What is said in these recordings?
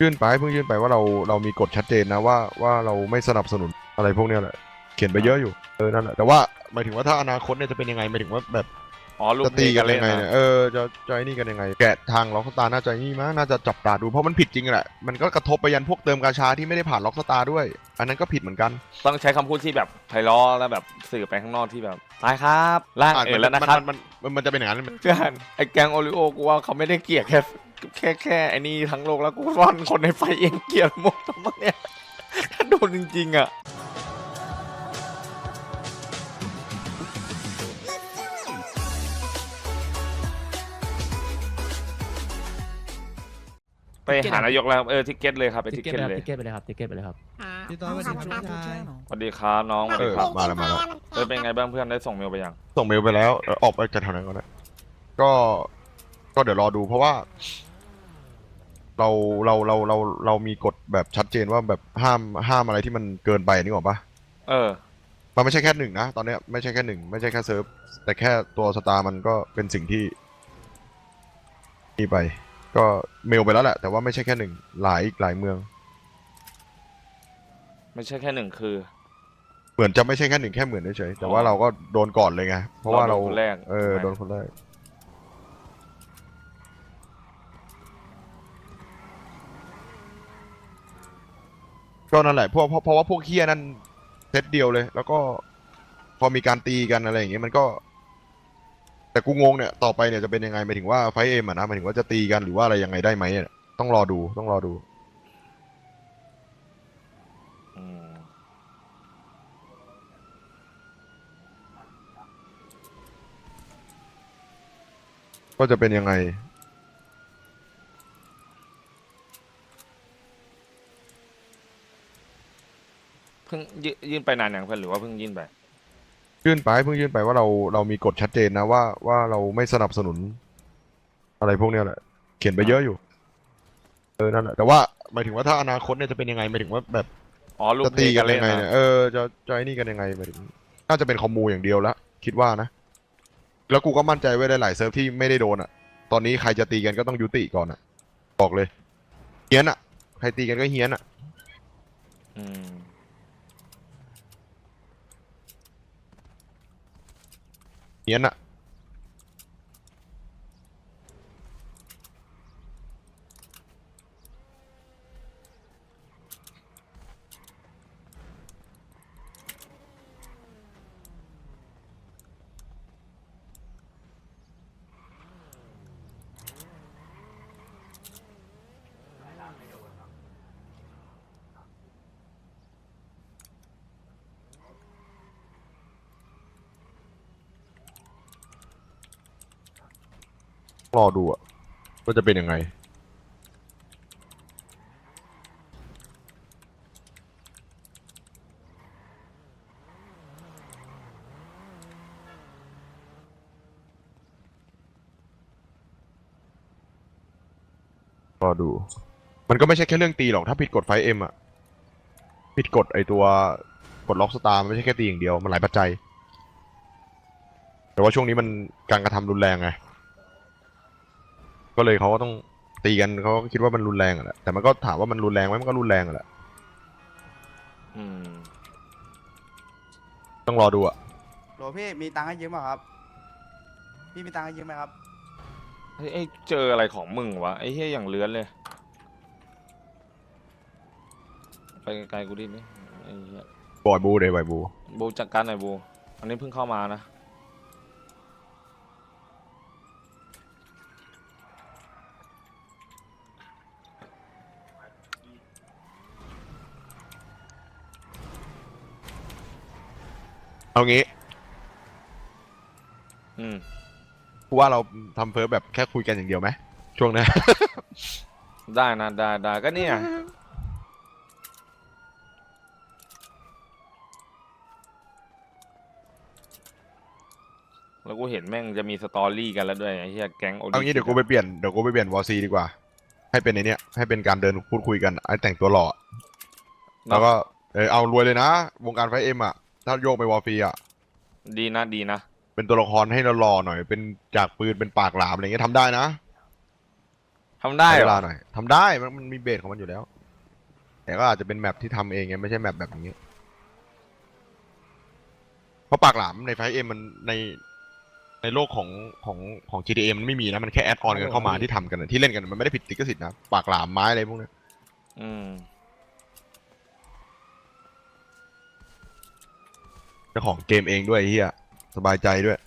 ยื่นไปเพิ่งยื่นไปว่าเราเรามีกฎชัดเจนนะว่าว่าเราไม่สนับสนุนอะไรพวกเนี้ยแหละ เขียนไปเยอะอยู่เออนั่นแหละแต่ว่าหมายถึงว่าถ้าอนาคตเนี่ยจะเป็นยังไงหมายถึงว่าแบบอ๋อลูกจะตีกันยังไงล่เนี่ยเออจะจะไอ้นี่กันยังไง แกะทางล็อกสตาร์น่าจะนี่มั้งน่าจะจับตาดูเพราะมันผิดจริงแหละมันก็กระทบไปยันพวกเติมกาชาที่ไม่ได้ผ่านล็อกสตาร์ด้วย อันนั้นก็ผิดเหมือนกันต้องใช้คำพูดที่แบบไพเราะแล้วแบบสื่อไปข้างนอกที่แบบตายครับล่างอะเอมัอนแล้วนะครับมันมันมันจะเป็นอย่างนั้นมันเพื่อนไอ้แกงโอริโอกูว่าเขาไม่ได้เกลียดแค่ แค่แค่ไอ้นี่ทั้งโลกแล้วกูว่าคนในไฟเองเกลียดหมดทั้งหมดเนี่ยถ้าโดนจริงๆอะไปหานายกแล้วครับเออทิกเก็ตเลยครับไปทิกติ๊กเก็เก็ตตไปเลยติ๊กเก็ตไปเลยครับติ๊กเก็ตไปเลยครับพี่ต้อยสวัสดีครับพี่ชายสวัสดีครับน้องสวัสเอดีอครับมาแล้วมาแล้วเออเป็นไงบ้างเพื่อนได้ส่งเมลไปยังส่งเมลไปแล้วเออออกไปจากแถวนั้นก่อนนะก็ก็เดี๋ยวรอดูเพราะว่า เราเราเราเราเรามีกฎแบบชัดเจนว่าแบบห้ามห้ามอะไรที่มันเกินไปนี่หรอกปะเออ มันไม่ใช่แค่หนึ่งนะ ตอนเนี้ยไม่ใช่แค่หนึ่งไม่ใช่แค่เซิร์ฟ แต่แค่ตัวสตาร์มันก็เป็นสิ่งที่มีไป ก็เมลไปแล้วแหละ แต่ว่าไม่ใช่แค่หนึ่งหลายอีกหลายเมือง ไม่ใช่แค่หนึ่งคือ เหมือนจะไม่ใช่แค่หนึ่งแค่เหมือนเฉยๆแต่ว่าเราก็โดนก่อนเลยไงเพราะว่าเราเราโดนคนแรก เออใช่ไหมโดนคนแรก ก็นั่นแหละเพราะเพราะเพราะว่าพวกเฮียนั่นเซตเดียวเลย แล้วก็พอมีการตีกันอะไรอย่างเงี้ยมันก็ แต่กูงงเนี่ยต่อไปเนี่ยจะเป็นยังไงหมายถึงว่าไฟเอ็มอะนะหมายถึงว่าจะตีกันหรือว่าอะไรยังไงได้ไหมเนี่ยต้องรอดูต้องรอดู อืมก็จะเป็นยังไง เพิ่ง ยื่นยื่นไปนานอย่างเพื่อนหรือว่าเพิ่งยื่นไปยื่นไปเพิ่งยื่นไปว่าเราเรามีกฎชัดเจนนะว่าว่าเราไม่สนับสนุน อะไรพวกเนี้ยแหละเขียนไปเยอะอยู่ เออนั่นแหละแต่ว่าหมายถึงว่าถ้าอนาคตเนี่ยจะเป็นยังไงหมายถึงว่าแบบอ๋อลูกจะตีกันล่ยังไงเนี่ยเออจะจะไอ้นี่กันยังไงหมายถึงน่าจะเป็นคอมมูอย่างเดียวละคิดว่านะ แล้วกูก็มั่นใจไว้ได้หลายเซิร์ฟที่ไม่ได้โดนอะ ตอนนี้ใครจะตีกันก็ต้องยุติก่อนอะ บอกเลยเฮี้ยนอะ ใครตีกันก็เฮี้ยนอะ อืม เรอดูอะว่าจะเป็นยังไง รอดู มันก็ไม่ใช่แค่เรื่องตีหรอก ถ้าผิดกฎไฟเอ็มอะ ผิดกฎไอตัวกฎล็อกสตาร์มันไม่ใช่แค่ตีอย่างเดียว มันหลายปัจจัย แต่ว่าช่วงนี้มันการกระทำรุนแรงไง ก็เลยเขาก็ต้องตีกันเขาก็คิดว่ามันรุนแรงอะแหละแต่มันก็ถามว่ามันรุนแรงไหมมันก็รุนแรงอะแหละอืมต้องรอดูอะโหลพี่มีตังค์ให้ยืมเปล่าครับ พี่มีตังค์ให้ยืมไหมครับ เฮ้ยไอ้เจออะไรของมึงวะไอ้เหี้ยอย่างเลื้อนเลย ไปไกลๆกูดินี่ไอ้เหี้ยบอยบูเดย์บอยบู บูจัดการหน่อยบู อันนี้เพิ่งเข้ามานะ เอางี้อืมกูว่าเราทำเฟิร์สแบบแค่คุยกันอย่างเดียวไหมช่วงเนี้ยได้นะได้ได้ก็เนี่ย แล้วกูเห็นแม่งจะมีสตอรี่กันแล้วด้วยไอ้เหี้ยแก๊งโอลิเอางี้เดี๋ยวกูไปเปลี่ยนเดี๋ยวกูไปเปลี่ยนวอซีดีกว่า ให้เป็นในเนี้ยให้เป็นการเดินพูดคุยกันไอ้แต่งตัวหล่อแล้วก็เออเอารวยเลยนะ วงการไฟเอ็มอะ ถ้าโยกไปวอซีอะดีนะดีนะ เป็นตัวละครให้เราหล่อหน่อย เป็นจากปืนเป็นปากหลามอะไรเงี้ยทำได้นะทำได้ใช้เหรเวลาอหน่อยทำได้มันมันมีเบสของมันอยู่แล้ว แต่ก็อาจจะเป็นแมปที่ทำเองไงไม่ใช่แมปแบบนี้ เพราะปากหลามในไฟเอ็มมันในในโลกของของของ GTA มันไม่มีนะ มันแค่แอดออนกันเข้ามาที่ทำกันนะที่เล่นกันมันไม่ได้ผิดติกสิทธิ์นะ ปากหลามไม้อะไรพวกนี้อืม เจ้าของเกมเองด้วยเฮียสบายใจด้วย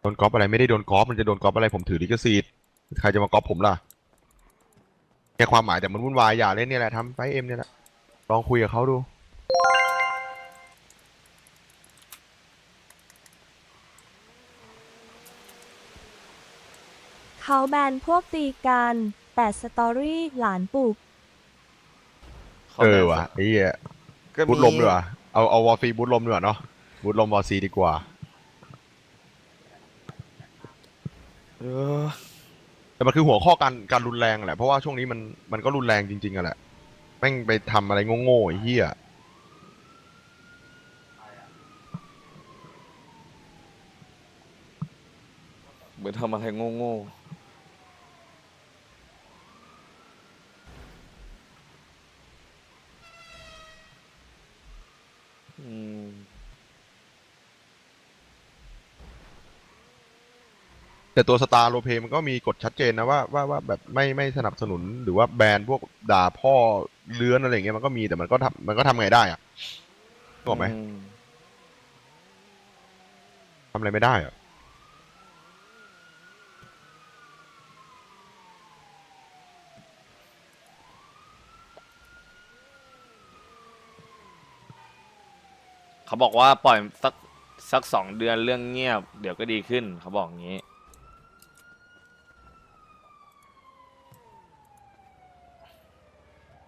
โดนก๊อปอะไรไม่ได้โดนก๊อปมันจะโดนก๊อปอะไรผมถือลิขสิทธิ์ใครจะมาก๊อปผมล่ะแค่ความหมายแต่มันวุ่นวายอย่าเล่นเนี่ยแหละทำไฟเอ็มเนี่ยแหละลองคุยกับเขาดูเขาแบนพวกตีกัน แต่สตอรี่หลานปลูก เออว่ะไอ้เหี้ยก็บูทลมดีกว่าเอาเอาวอลซีบูทลมดีกว่าเนาะบูทลมวอลซีดีกว่า เออแต่มันคือหัวข้อการการรุนแรงแหละเพราะว่าช่วงนี้มันมันก็รุนแรงจริงๆอะแหละแม่งไปทำอะไรโง่ๆไอ้เหี้ยเหมือนทำอะไรโง่ๆ อืมแต่ตัวสตาร์โลเพมันก็มีกฎชัดเจนนะว่าว่าว่าแบบไม่ไม่สนับสนุนหรือว่าแบนพวกด่าพ่อเลื้อนอะไรอย่างเงี้ยมันก็มีแต่มันก็ทำมันก็ทำไงได้อะถูกไหมอืมทำอะไรไม่ได้อะ บอกว่าปล่อยสักสักสองเดือนเรื่องเงียบ เดี๋ยวก็ดีขึ้น เขาบอกอย่างนี้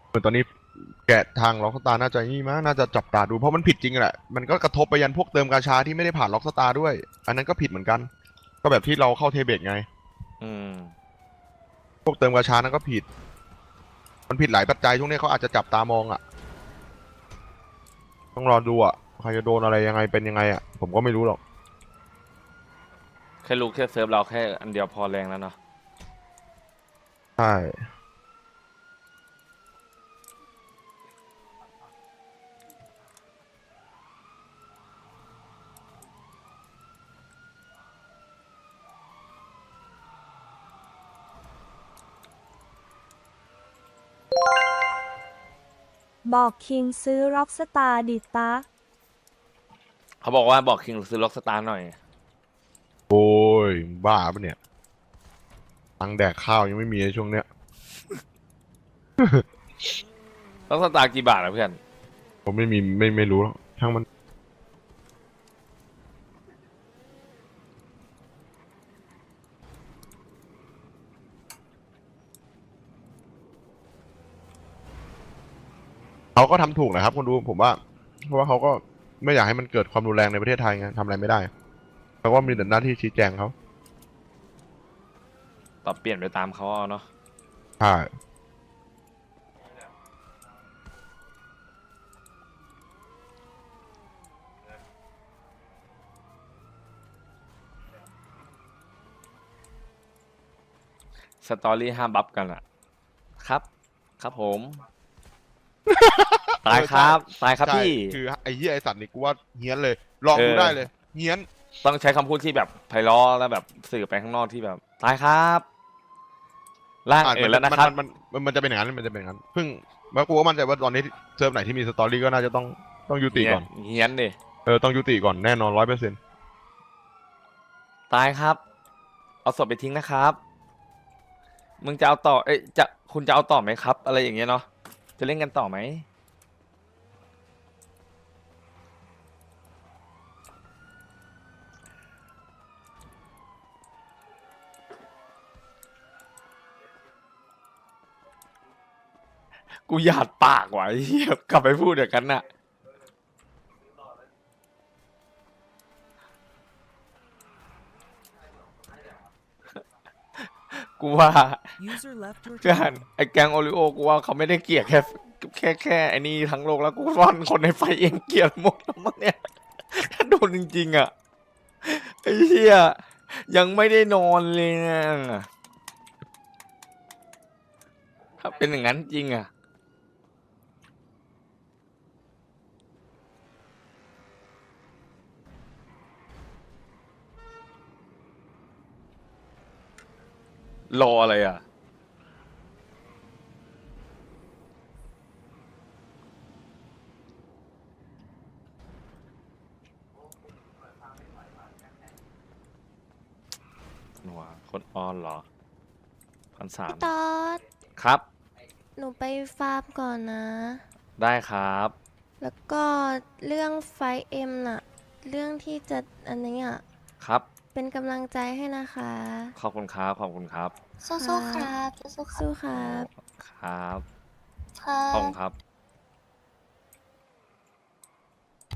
เหมือนตอนนี้แกะทางล็อกสตาร์น่าจะนี่มั้งน่าจะจับตาดูเพราะมันผิดจริงแหละ มันก็กระทบไปยันพวกเติมกาชาที่ไม่ได้ผ่านล็อกสตาร์ด้วย อันนั้นก็ผิดเหมือนกัน ก็แบบที่เราเข้าเทเบตไง อืม พวกเติมกาชานั้นก็ผิด มันผิดหลายปัจจัยช่วงนี้เขาอาจจะจับตามองอะ ต้องรอดูอะ ใครจะโดนอะไรยังไงเป็นยังไงอะ ผมก็ไม่รู้หรอก แค่รู้แค่เซิร์ฟเราแค่อันเดียวพอแรงแล้วเนาะใช่ บอกคิงซื้อร็อกสตาร์ดิตา เขาบอกว่าบอกคิงซื้อล็อกสตาร์หน่อย โอ้ยบ้าปะเนี่ยตังค์แดกข้าวยังไม่มีในช่วงเนี้ย ล็อกสตาร์กี่บาทอะเพื่อน ผมไม่มีไม่ไม่รู้หรอกช่างมัน เขาก็ทำถูกนะครับคุณดูผมว่า เพราะว่าเขาก็ ไม่อยากให้มันเกิดความรุนแรงในประเทศไทยไงทำอะไรไม่ได้เขาก็มีแต่หน้าที่ชี้แจงเขาปรับเปลี่ยนไปตามเขาเอาเนาะใช่สตอรี่ห้ามบัฟกันอะครับ ครับผม ตายครับตายครับใช่พี่คือไอ้เหี้ยไอ้สัตว์นี่กูว่าเฮี้ยนเลย ลองดูเออได้เลยเฮี้ยนต้องใช้คำพูดที่แบบไพเราะแล้วแบบสื่อไปข้างนอกที่แบบ ตายครับล่างอะเอมัอนแล้วนะครับมันมันมันมันจะเป็นอย่างนั้นมันจะเป็นอย่างนั้นเพิ่งแล้วกูก็มั่นใจว่าตอนนี้เซิร์ฟไหนที่มีสตอรี่ก็น่าจะต้องต้องยุติก่อนเฮียนดิเออต้องยุติก่อนแน่นอนร้อยเปอร์เซ็นต์ตายครับ เอาศพไปทิ้งนะครับ มึงจะเอาต่อ เอ้ยจะคุณจะเอาต่อไหมครับ อะไรอย่างเงี้ยเนาะจะเล่นกันต่อไหม กูหยาดปากว่ะไอ้เหี้ยกลับไปพูดอย่างนั้นน่ะ กูว่า User left your เพื่อน channel. ไอ้แกงโอริโอกูว่าเขาไม่ได้เกลียดแค่แค่แค่ไอ้นี่ทั้งโลกแล้วกูว่าคนในไฟเองเกลียดหมดแล้วมั้งเนี่ยถ้าโดนจริงๆอะไอ้เหี้ยยังไม่ได้นอนเลยนะถ้าเป็นอย่างนั้นจริงอะ รออะไรอะ หนัวคนออนเหรอพันสามพี่ตอด ครับ หนูไปฟาร์มก่อนนะ ได้ครับ แล้วก็เรื่องไฟเอ็มน่ะ เรื่องที่จะอันนี้อะ ครับ เป็นกำลังใจให้นะคะ ขอบคุณครับ ขอบคุณครับ สู้ๆครับสู้ๆครับสู้ครับ ครับครัขอบบคุณครับ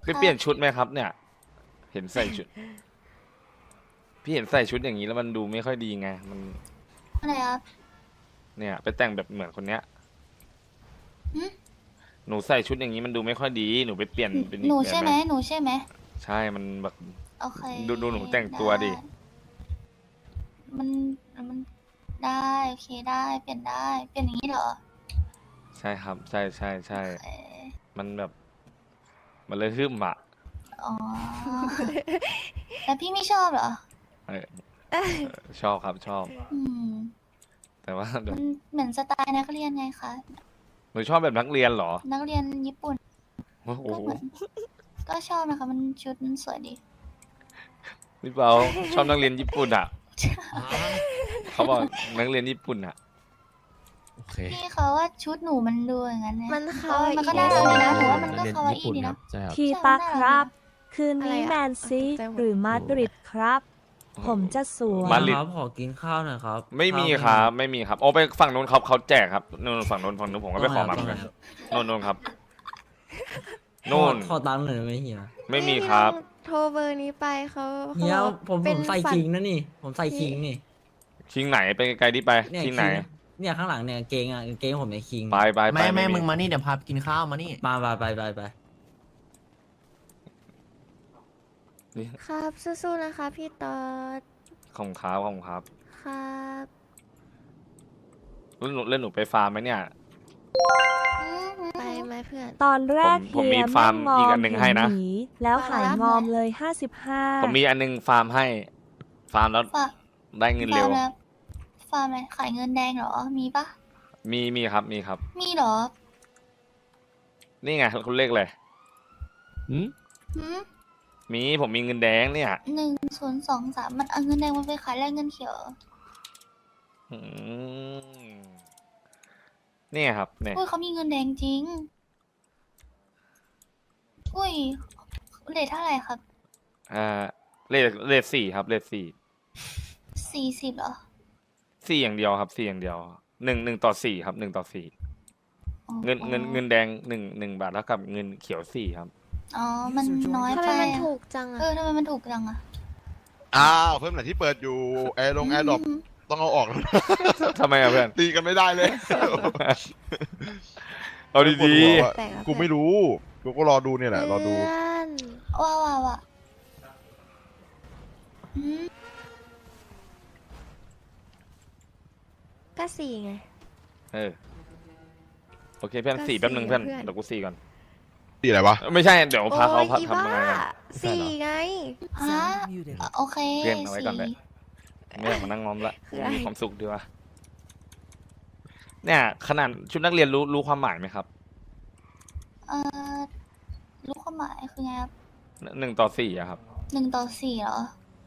พี่เปลี่ยนชุดไหมครับ เนี่ย เห็นใส่ชุด พี่เห็นใส่ชุดอย่างนี้แล้วมันดูไม่ค่อยดีไง มัน อะไรครับ เนี่ย ไปแต่งแบบเหมือนคนเนี้ย หึ หนูใส่ชุดอย่างนี้มันดูไม่ค่อยดี หนูไปเปลี่ยนเป็นอีกหนูแบบใช่ไหมหนูใช่ไหม ใช่ มันแบบ โอเคดูดูหนูแต่งตัวดิ ไมันมันได้โอเคได้เปลี่ยนได้เปลี่ยนอย่างนี้เหรอใช่ครับ ใช่ใช่ใช่ โอเคมันแบบ มันเลยฮึ่มอะอ๋อ แต่พี่ไม่ชอบเหรอ เออเออชอบครับชอบ อืม แต่ว่าเดี๋ยวมันเหมือนสไตล์นักเรียนไงคะหนูชอบแบบนักเรียนเหรอนักเรียนญี่ปุ่นโอ้โหก็เหมือนก็ชอบนะคะ มันชุดมันสวยดี พี่เปาชอบนักเรียนญี่ปุ่นอะ เขาบอกนักเรียนญี่ปุ่นอะ โอเคพี่เขาว่าชุดหนูมันดูอย่างนั้นเนี่ย มันเอคาอวามันอิก็น่ารักดีนะหนูว่ามันก็เรียนคาวาญี่อิปุ่นดีครันะบใช่ครับทีตาครับ คืนนี้อะไรอะแมนซีตกใจหมด หรือมาดริดครับ ผมจะสวยมาดริด ครับขอกินข้าวหน่อยครับไม่มีข้าวครับ ไม่มีครับ โอ้ไปฝั่งนู้นเขาเขาแจกครับนู่นฝั่งนู้นฝั่งนู้นผมก็ไปขอมาเหมือนกันนู่นนู่นครับนู่นขอขอตังค์หน่อยได้ไหมเฮียไม่มีครับลอง โทรเบอร์นี้ไปเขาขาเฮียบอกผมเป็ผนมใส่ฝันคิงนะนี่ ผมใส่คิงนี่คิงไหนไปไกลๆดิไปเนี่ยคิงไหนเนี่ยข้างหลังเนี่ยเกงอะเกงผมเนี่ยคิงไปไปไปไม่ไม่มึงมานี่เดี๋ยวพาไปกินข้าวมานี่ มาไปไปไปไปนี่ครับสู้ๆนะคะ พี่ตอดของครับของครับครับแล้วหนูเล่นหนูไปฟาร์มไหมเนี่ย ไปไหมเพื่อน ตอนแรกผมผมเฮีมียฟาร์มแม่งอีกงอันหนึ่งให้นะหแล้วหายงอมเลยผมมีอันนึงฟาร์มให้ ฟาร์มแล้วฝากได้เงินเร็วฟาร์มแล้วฟาร์มอะไรขายเงินแดงเหรอ มีปะมีมีครับมีครับ มีเหรอนี่ไงคุณเลขเลยหืมมีผมมีเงินแดงเนี่ยหนึ่งศูนย์สองสามมันเอาเงินแดงมันไปขายแลกเงินเขียวเหรออื มนี่ครับเนี่ยอุ้ยเขามีเงินแดงจริง อุ้ยเลทเท่าไหร่ครับอ่าเลขเลขสี่ครับเลขสี่สี่สิบเหรอ สี่อย่างเดียวครับสี่อย่างเดียวหนึ่งหนึ่งต่อสี่ครับหนึ่งต่อสี่อ๋อเงินเงินเงินแดงหนึ่งหนึ่งบาทแล้วกับเงินเขียวสี่ครับ อ๋อ มันน้อยทำไปไมมันอะถูกจังเออะอทำไมมันถูกจังอะอ้าวเพิ่มหน่อยที่เปิดอยู่แอร์ลงแอร์ดรอป ต้องเอาออกแล้วนะทำไมอะเพื่อน ตีกันไม่ได้เลยเอาดีปวหัวว่ะแปลกอะกูไม่รู้ กูก็รอดูเนี่ยแหละ รอดู เพื่อนว้าวว้าวว้าวอืมก็สี่ไง ๆเออโอเคเพื่อนก็สี่แป๊บหนึ่งสี่เพื่อนเพื่อน เดี๋ยวกูสี่ก่อนตีอะไรวะ ไม่ใช่เดี๋ยวพาเขาโอ้ยพักอีทำบ้ายังไงกันสี่ไงฮะโอเคเพื่อนเอาไว้ก่อนเลย สี่ ไม่อยากมานั่งงอมละคืออะไร มีความสุขดีวะเนี่ย ขนาดชุดนักเรียนรู้รู้ความหมายไหมครับเอ่อรู้ความหมายคือไงครับหนึ่งต่อสี่อะครับ หนึ่งต่อสี่เหรอ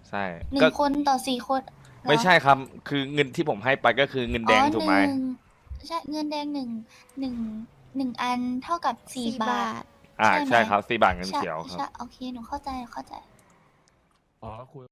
ใช่หนึ่ก็งคนต่อสี่คนเหรอไม่ใช่ครับ คือเงินที่ผมให้ไปก็คือเงินแดงอ๋อถูกไหมนึ่งใช่เงินแดงหนึ่งหนึ่งหนึ่งอันเท่ากับสี่บาท อ่าใช่ไหม ใช่ครับสี่บาทเงินใช่เขียวครับ ใช่โอเคหนูเข้าใจเข้าใจ อ๋อคุย